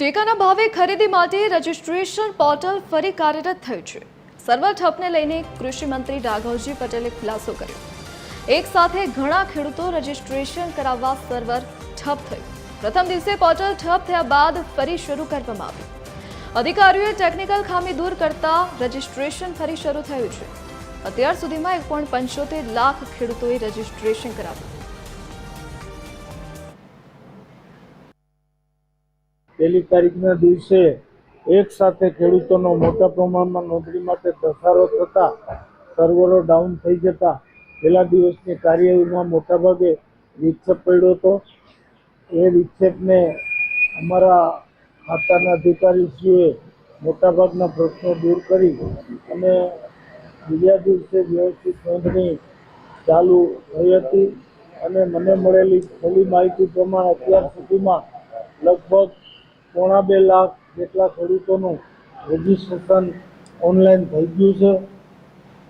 ટેકાના ભાવે ખરીદી માટે રજિસ્ટ્રેશન પોર્ટલ ફરી કાર્યરત થયું છે. સર્વર ઠપને લઈને કૃષિ મંત્રી રાઘવજી પટેલે ખુલાસો કર્યો. એક સાથે ઘણા ખેડૂતો રજીસ્ટ્રેશન કરાવવા સર્વર ઠપ થયું પ્રથમ દિવસે પોર્ટલ ઠપ થયા બાદ ફરી શરૂ કરવામાં આવ્યું અધિકારીઓએ ટેકનિકલ ખામી દૂર કરતા રજીસ્ટ્રેશન ફરી શરૂ થયું છે. અત્યાર સુધીમાં એક લાખ ખેડૂતોએ રજીસ્ટ્રેશન કરાવ્યું. પહેલી તારીખના દિવસે એક સાથે ખેડૂતોનો મોટા પ્રમાણમાં નોંધણી માટે ધસારો થતા સર્વરો ડાઉન થઈ જતા પહેલા દિવસની કાર્યવાહીમાં મોટાભાગે વિક્ષેપ પડ્યો હતો. એ વિક્ષેપને અમારા ખાતાના અધિકારીશ્રીએ મોટાભાગના પ્રશ્નો દૂર કરી અને બીજા દિવસે વ્યવસ્થિત નોંધણી ચાલુ થઈ હતી અને મને મળેલી છેલ્લી માહિતી પ્રમાણે અત્યાર સુધીમાં લગભગ પોણા બે લાખ જેટલા ખેડૂતોનું રજીસ્ટ્રેશન ઓનલાઈન થઈ ગયું છે.